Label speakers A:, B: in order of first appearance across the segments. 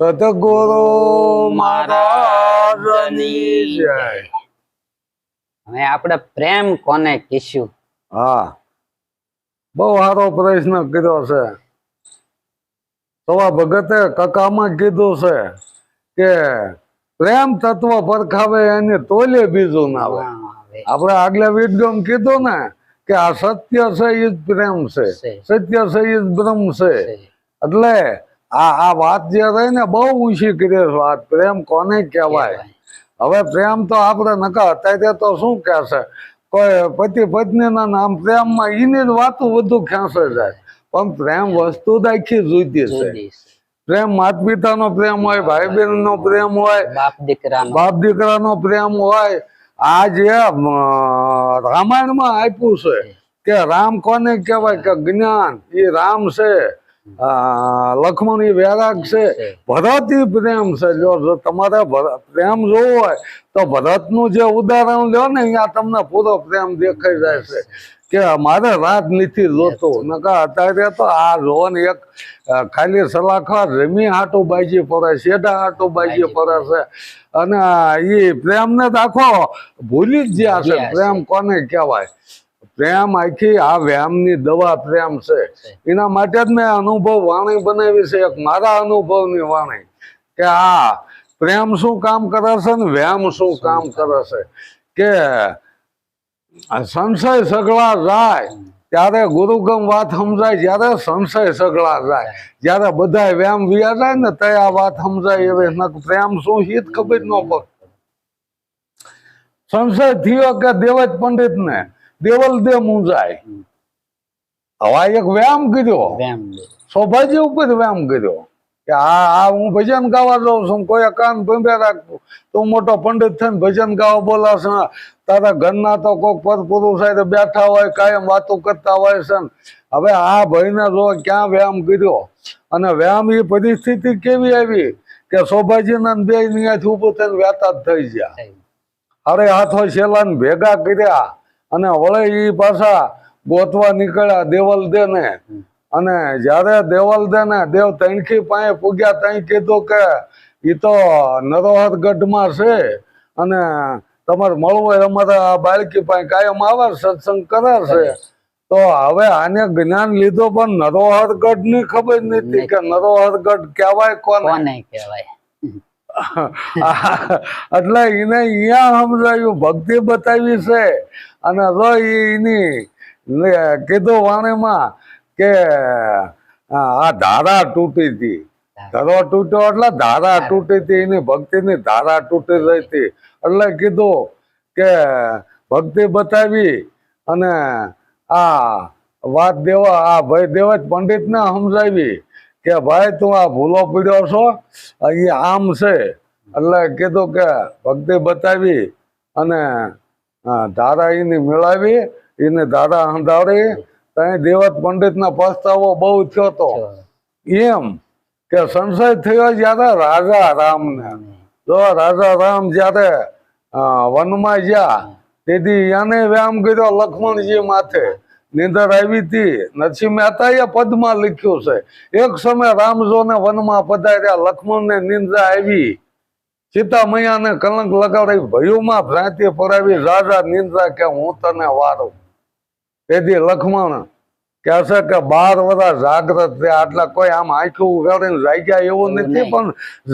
A: સતગુરુ મહારાજની જય.
B: હવે આપણે પ્રેમ કોને કીશું
A: હા. બહુ સારો પ્રશ્ન કર્યો છે. સવા ભગતે કકામાં કીધું છે કે પ્રેમ તત્વ પરખાવે એને તોલે બીજું ના આવે આપણે આગલા વિદગમ કીધું ને કે આ સત્ય છે એ જ પ્રેમ છે. સત્ય છે એ જ બ્રહ્મ છે. એટલે આ આ વાત જે રહી ને બહુ ઊંચી કરી વાત. પ્રેમ કોને કહેવાય? હવે પ્રેમ તો આપણે નકા અત્યારે તો શું કહેશે? કોઈ પતિ પત્નીના નામ પ્રેમમાં એની જ વાતો બધું ખેંચે જાય. પણ પ્રેમ વસ્તુ જ આખી જુદી છે. પ્રેમ માતા પિતાનો પ્રેમ હોય ભાઈ બહેન નો પ્રેમ હોય
B: બાપ દીકરાનો.
A: બાપ દીકરાનો પ્રેમ હોય. આ જે રામાયણમાં આપ્યું છે કે રામ કોને કહેવાય? કે જ્ઞાન. એ રામ છે. લક્ષ્મણ વૈરાગ છે.
B: છે.
A: ભરત ઈ પ્રેમ છે. જો તમારે પ્રેમ જોવો હોય તો ભરતનું જે ઉદાહરણ લો ને અહીંયા તમને પૂરો પ્રેમ દેખાઈ જાય છે. કે મારે રાજનીતિ જોતો. નકા અત્યારે તો આ જોન એક ખાલી સલાખા રમી હાટું બાજી પડે શેઢા હાટું બાજી પડે છે. અને એ પ્રેમને તો આખો ભૂલી જ ગયા છે.
B: છે.
A: પ્રેમ કોને કહેવાય? પ્રેમ આખી આ વ્યાયામની દવા પ્રેમ છે. એના માટે જ મેં અનુભવ વાણી બનાવી છે એક મારા અનુભવની વાણી. કે આ પ્રેમ શું કામ કરે છે ને વ્યાયામ શું કામ કરે છે? કે સંશય સગળા જાય ત્યારે ગુરુગમ વાત સમજાય જ્યારે સંશય સગળા જાય. જ્યારે બધા વ્યાયામ વિયા જાય ને તે આ વાત સમજાય એવી. પ્રેમ શું હિત ખબર ન પડે. સંશય થયો કે દેવજ પંડિત ને દેવલ દે મુંજાય હવા એક વ્યાયામ કર્યો. સૌભાગ્ય ઉપર વ્યાયામ કર્યો. કે આ આ હું ભજન ગાવા જાઉં છું કોઈ કાન ભંભે રાખું તું મોટો પંડિત થઈને ભજન ગાવા બોલાશ તારા ઘરના તો કોઈક પદ પુરુષ બેઠા હોય કાયમ વાતો કરતા હોય છે. હવે આ ભાઈને જો ક્યાં વ્યાયામ કર્યો? અને વ્યાયામ એ પરિસ્થિતિ કેવી આવી કે શોભાજીના બે અહીંયાથી ઊભો થઈને વ્યાતા થઈ ગયા. અરે હાથો શેલાને ભેગા કર્યા. અને વળે એ પાછા ગોતવા નીકળ્યા દેવલ દે ને અને જયારે દેવલ દે ને દેવ તણખી પાસે પૂગ્યા ત્યાં કીધું કે એ તો નરોહર ગઢમાં છે અને તમારે મળવું હોય અમારા બાળકી પાસે કાયમ આવે સત્સંગ કરે છે. તો હવે આને જ્ઞાન લીધો પણ નરોહર ગઢની ખબર નથી કે નરોહર ગઢ કહેવાય કોને?
B: કહેવાય?
A: એટલે એને અહીંયા સમજાયું ભક્તિ બતાવી છે. અને રહીની એની કીધું વાણીમાં કે આ ધારા તૂટી હતી. ધરો. તૂટ્યો એટલે ધારા તૂટી હતી એની ભક્તિની ધારા તૂટી રહી હતી. એટલે કીધું કે ભક્તિ બતાવી અને આ વાત દેવા આ ભાઈ દેવજ પંડિતને સમજાવી કે ભાઈ તું આ ભૂલો પીડ્યો છો? એ આમ છે. એટલે કીધું કે ભક્તિ બતાવી અને આ, ધારા એની મેળાવી એને ધારા હંધાડી ત્યાં દેવત પંડિતનો પસ્તાવો બહુ થયો તો. એમ કે સંશય થયો જ્યારે રાજા રામને. જો રાજા રામ જ્યારે વનમાં ગયા તેથી એને વ્યાયામ કર્યો લક્ષ્મણજી માથે. નીંદર આવી હતી. નરસિંહ મહેતાએ પદમાં લખ્યું છે એક સમય રામજોને વનમાં પધાર્યા લક્ષ્મણને નિંદ્રા આવી. સીતા મૈયાને કલંક લગાડી ભયુમાં ભ્રાંતિ પરાવી રાજા નિંદ્રા કે હું તને વારું. તેથી લખમણ કહેશે કે બાર વર્ષ જાગ્રત થયા. આટલા કોઈ આમ આંખું ઉગાડીને જાગ્યા એવું નથી પણ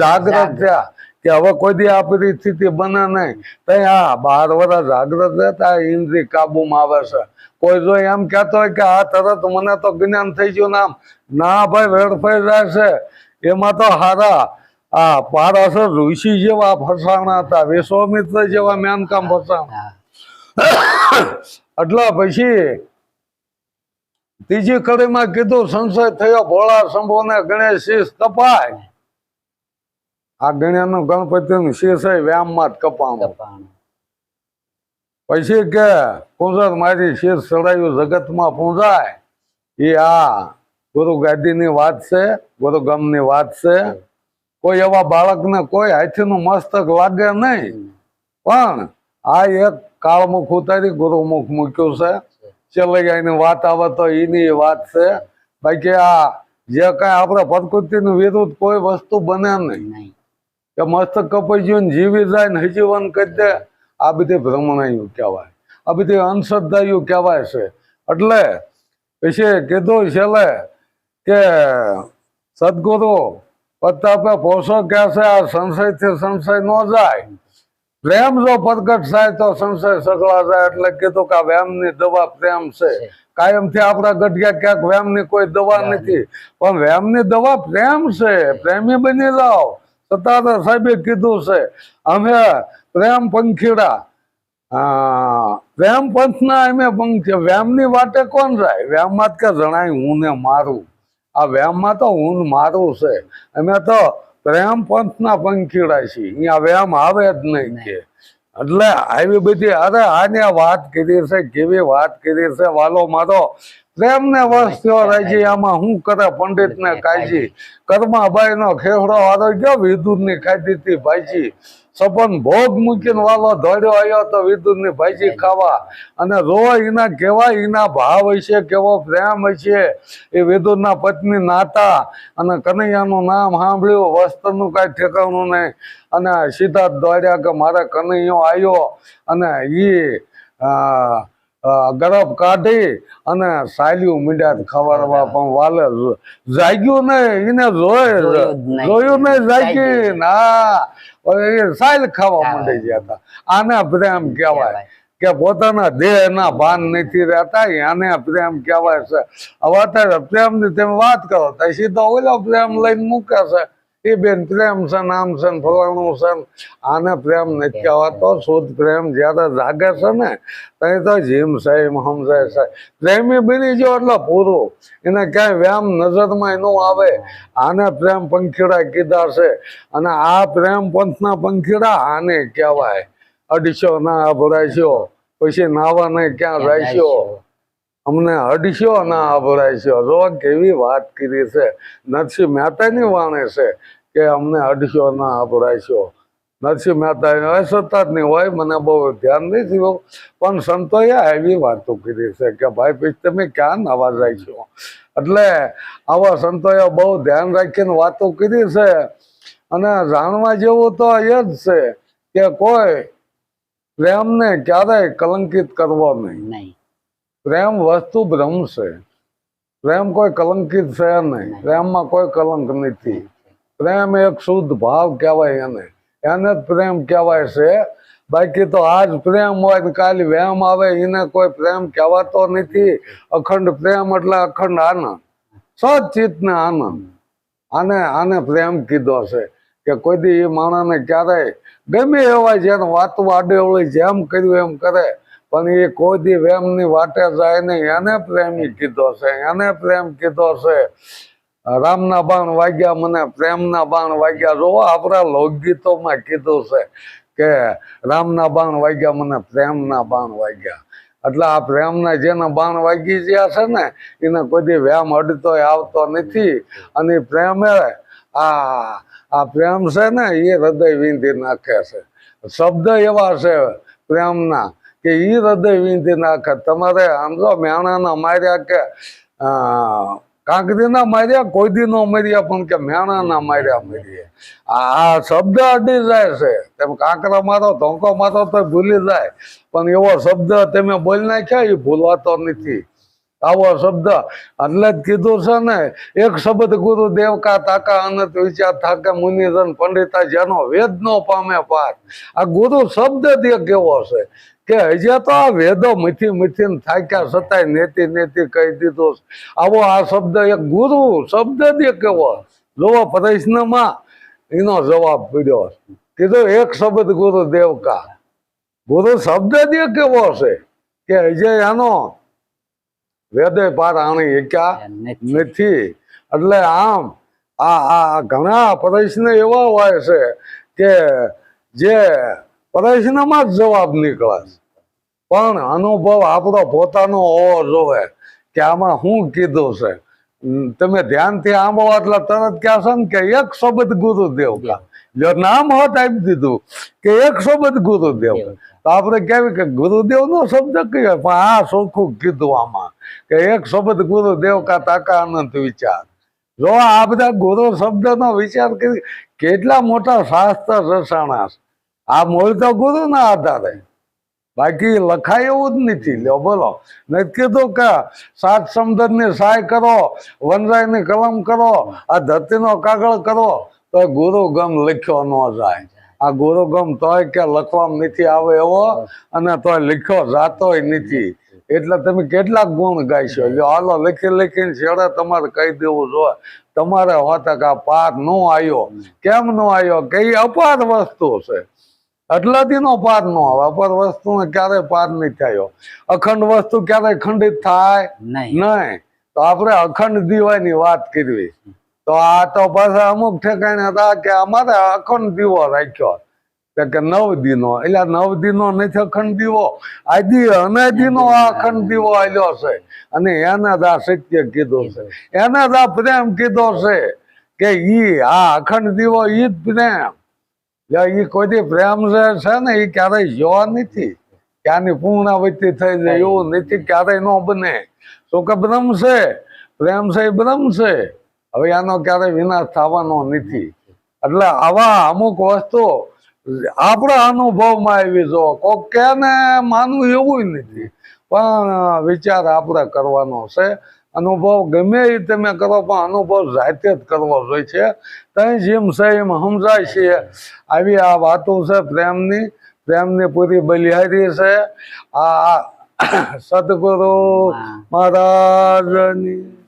A: જાગ્રત થયા. કે હવે કોઈ દી આ પરિસ્થિતિ બને નહીં. તો હા બાર વર્ષ જાગ્રત રહેતા ઇન્દ્રિય કાબુમાં આવે છે. કોઈ જો એમ કહેતો હોય કે આ તરત મને તો જ્ઞાન થઈ ગયું નામ ના ભાઈ વેડફાઈ જાય છે. એમાં તો હારા. આ પારાસર ઋષિ જેવા ફસાણા હતા વિશ્વામિત્ર જેવા મેનકામ ફસાણા. એટલે પછી ત્રીજી કડીમાં કીધું સંશય થયો ભોળા શંભુને ગણેશ શીશ કપાય. આ ગણ્યાનું ગણપતિનું શીશ એ વ્યામમાં જ કપાણું.
B: કપાણું.
A: પછી કે પૂંજર મારી શીશ ચડાયું જગતમાં પૂંજાય. એ આ ગુરુ ગાદીની વાત છે ગુરુ ગમની વાત છે. કોઈ એવા બાળકને કોઈ હાથીનું મસ્તક લાગે નહીં. પણ આ એક કાળમુખ ઉતારી ગુરુમુખ મૂક્યું છે. ચલૈયાની વાત આવે તો એની વાત છે. બાકી આ જે કાંઈ આપણે પ્રકૃતિની વિરુદ્ધ કોઈ વસ્તુ બને નહીં. કે મસ્તક કપાઈ ગયું ને જીવી જાય ને હજીવન કરી દે આ બધી ભ્રમણાયું કહેવાય. આ બધી અંધશ્રદ્ધાયું કહેવાય છે. એટલે પછી કીધું છેલ્લે કે સદગુરુ પ્રતાપે પોષો કહે છે આ સંશયથી સંશય ન જાય. પ્રેમ જો પ્રગટ થાય તો સંશય સગળા જાય એટલે કીધું કે આ વ્યામની દવા પ્રેમ છે. કાયમથી આપણા ગઢિયા ક્યાંક વ્યામની કોઈ દવા નથી. પણ વ્યામની દવા પ્રેમ છે. પ્રેમી બની જાઓ. સત્તાધાર સાહેબે કીધું છે અમે પ્રેમ પંખીડા. આ, પ્રેમ પંથના અમે પંખી. વ્યામની વાટે કોણ જાય? વ્યામમાં જ કે જણાય હું ને મારું. આ વ્યાયામમાં તો ને મારું છે. અમે તો પ્રેમ પંથના પંખીડા છીએ. અહીંયા વ્યામ આવે જ નહીં કે. એટલે આવી બધી, અરે આને વાત કરી છે, કેવી વાત કરી છે વાલો મારો પ્રેમ ને વશ થયો રાજી આમાં હું કરે પંડિત ને કાજી કર્માભાઈ નો ખેવડો વાળો ગયો વિદુરની ખાધી હતી ભાજી સપન ભોગ મૂકીને વાલો દોડ્યો આવ્યો તો વિદુરની ભાજી ખાવા. અને રો એના કેવા એના ભાવ હશે કેવો પ્રેમ હશે. એ વિદુરના પત્ની નાતા અને કનૈયાનું નામ સાંભળ્યું વસ્ત્રનું કાંઈ ઠેકાણું નહીં. અને સીધા દોડ્યા કે મારે કનૈયો આવ્યો અને એ ગરબ કાઢી અને સાલ્યું મીંડ્યા ખવડવા પણ વાલે જાગ્યું નહીં એને જોય
B: જોયું નહીં.
A: જાગી ના એ સાલ ખાવા માંડી ગયા હતા. આને પ્રેમ કહેવાય કે પોતાના દેહના ભાન નથી રહેતા આને પ્રેમ કહેવાય છે. હવે અત્યારે પ્રેમની તમે વાત કરો તો સીધો ઓલો પ્રેમ લઈને મૂકે છે. એ બેન પ્રેમ છે નામ છે ફલાણું છે આને પ્રેમ નથી કહેવાતો. શુદ્ધ પ્રેમ જ્યારે જાગે છે ને ત્યાં તો જીમ સાહેબ હમસાય સાહેબ પ્રેમી બની ગયો એટલે પૂરું. એને ક્યાંય વ્યામ નજરમાં ન આવે. આને પ્રેમ પંખીડા કીધા છે. અને આ પ્રેમ પંથના પંખીડા આને કહેવાય. અઢીસો ના અભરાશો પછી નાવા ને ક્યાં રાખ્યો? અમને અડશો ના અભરાશો જો કેવી વાત કરી છે? નરસિંહ મહેતાની વાણે છે કે અમને અડશો ના અભરાશો નરસિંહ મહેતા હોય સતત હોય, મને બહુ ધ્યાન નહીં થયું પણ સંતોએ એવી વાતો કરી છે કે, ભાઈ, પછી તમે ક્યાં નવા રાખ્યો? એટલે આવા સંતોએ બહુ ધ્યાન રાખીને વાતો કરી છે. અને જાણવા જેવું તો એ જ છે કે કોઈ પ્રેમને ક્યારેય કલંકિત કરવો નહીં. પ્રેમ વસ્તુ બ્રહ્મ છે. પ્રેમ કોઈ કલંકિત છે નહીં. પ્રેમમાં કોઈ કલંક નથી. પ્રેમ એક શુદ્ધ ભાવ કહેવાય એને. એને જ પ્રેમ કહેવાય છે. બાકી તો આજ પ્રેમ હોય ને કાલે વ્યામ આવે, એને કોઈ પ્રેમ કહેવાતો નથી. અખંડ પ્રેમ એટલે અખંડ આનંદ. સચિત ને આનંદ. આને આને પ્રેમ કીધો છે કે કોઈ દી એ માણસને ક્યારેય ગમે એવા જેને વાતો આડેવળી જેમ કર્યું એમ કરે પણ એ કોઈ દી વેમની વાટે જાય નહીં. એને પ્રેમી કીધો છે. એને પ્રેમ કીધો છે. રામના બાણ વાગ્યા મને, પ્રેમના બાણ વાગ્યા. જો આપણા લોકગીતોમાં કીધું છે કે રામના બાણ વાગ્યા મને, પ્રેમના બાણ વાગ્યા. એટલે આ પ્રેમના જેના બાણ વાગી ગયા છે ને, એને કોઈ વ્યામ અડતો આવતો નથી. અને પ્રેમે આ આ પ્રેમ છે ને એ હૃદય વીંધી નાખે છે. શબ્દ એવા છે પ્રેમના. કે એ હૃદય વીંધી નાખે. તમારે આમ જો મેણાના માર્યા કે કાંકરીના માર્યા કોઈ દી નો મર્યા, પણ કે મેણાના માર્યા મરીએ આ શબ્દ અડી જાય છે. તેમ કાંકરા મારો, ધોંકો મારો તો ભૂલી જાય. પણ એવો શબ્દ તમે બોલી નાખ્યા એ ભૂલવાતો નથી. આવો શબ્દ એટલે જ કીધું છે ને, એક શબ્દ ગુરુ દેવકા તાકા અનંત વિચાર થાકે મુનિધન પંડિતા જેનો વેદ નો પામે પાર. આ ગુરુ શબ્દ એક કેવો છે. કે હજી તો આ વેદો મથી મથીને થાક્યા છતાંય નેતી નેતી કહી દીધું. આવો આ શબ્દ એક ગુરુ શબ્દ દે કેવો જોવો પ્રશ્નમાં એનો જવાબ પીડ્યો કીધું એક શબ્દ ગુરુ દેવ કા ગુરુ શબ્દ દે કેવો છે કે હજે આનો વેદે પાર આણી એક્યા
B: નથી.
A: નથી. એટલે આમ આ આ ઘણા પ્રશ્ન એવા હોય છે કે જે પ્રશ્નમાં જ જવાબ નીકળે છે. પણ અનુભવ આપણો પોતાનો હોવો જોવે કે આમાં શું કીધું છે. તમે ધ્યાનથી આંબો એટલે તરત કહેશો ને કે એક શબ્દ ગુરુદેવ કા. જો નામ હોત આપી દીધું કે એક શબ્દ ગુરુદેવ તો આપણે કહેવી કે ગુરુદેવ નો શબ્દ કયો? પણ આ ચોખ્ખું કીધું આમાં કે એક શબ્દ ગુરુદેવ કા તાકા અનંત વિચાર. જો આ બધા ગુરુ શબ્દનો વિચાર કરી, કેટલા મોટા શાસ્ત્ર રસાણા આ મૂળ તો ગુરુના આધારે. બાકી લખાય એવું જ નથી. લ્યો, બોલો. નથી કીધું કે સાત સમુદ્રની સહાય કરો, વનરાયની કલમ કરો, આ ધરતીનો કાગળ કરો, તો ગુરુ ગમ લખ્યો ન જાય. આ ગુરુ ગમ તોય કે લખવામાં નથી આવે એવો અને તોય લખ્યો જાતોય નથી. એટલે તમે કેટલા ગુણ ગાઈશો લ્યો, હાલો, લખી લખીને છેડે તમારે કહી દેવું જોઈએ તમારે હોતા આ પાર નો આવ્યો. કેમ નો આવ્યો? કે એ અપાર વસ્તુ છે. એટલાથી નો પાર નો આવે. અપર વસ્તુને ક્યારેય પાર નહીં થયો. અખંડ વસ્તુ ક્યારે ખંડિત થાય
B: નહીં.
A: નહીં. તો આપણે અખંડ દીવાની વાત કરવી. તો આ તો પાછા અમુક ઠેકાણે હતા કે અમારે અખંડ દીવો રાખ્યો. કે નવ દીનો. એટલે નવ દીનો નથી અખંડ દીવો. આદિ અનાદિનો આ અખંડ દીવો આવ્યો છે. અને એને જ આ સત્ય કીધું છે. એને જ આ પ્રેમ કીધો છે કે ઈ આ અખંડ દીવો ઈ જ પ્રેમ. એટલે કોઈથી કોઈ પ્રેમ છે ને એ ક્યારેય જોવા નથી. ક્યાંની પૂર્ણાવૃત્તિ થઈ જાય એવું નથી, ક્યારેય ન બને. તો કે ભ્રમ છે, પ્રેમ છે એ ભ્રમ છે. હવે આનો ક્યારેય વિનાશ થવાનો નથી. એટલે આવા અમુક વસ્તુ આપણા અનુભવમાં આવી જો, કોક કે માનવું એવું નથી. પણ વિચાર આપણે કરવાનો છે. અનુભવ ગમે એ તમે કરો પણ અનુભવ જાતે જ કરવો જોઈએ છે. તઈ જેમ છે એમ સમજાય છે. આવી આ વાતો છે પ્રેમની. પ્રેમની પૂરી બલિહારી છે. આ સદગુરુ મહારાજની.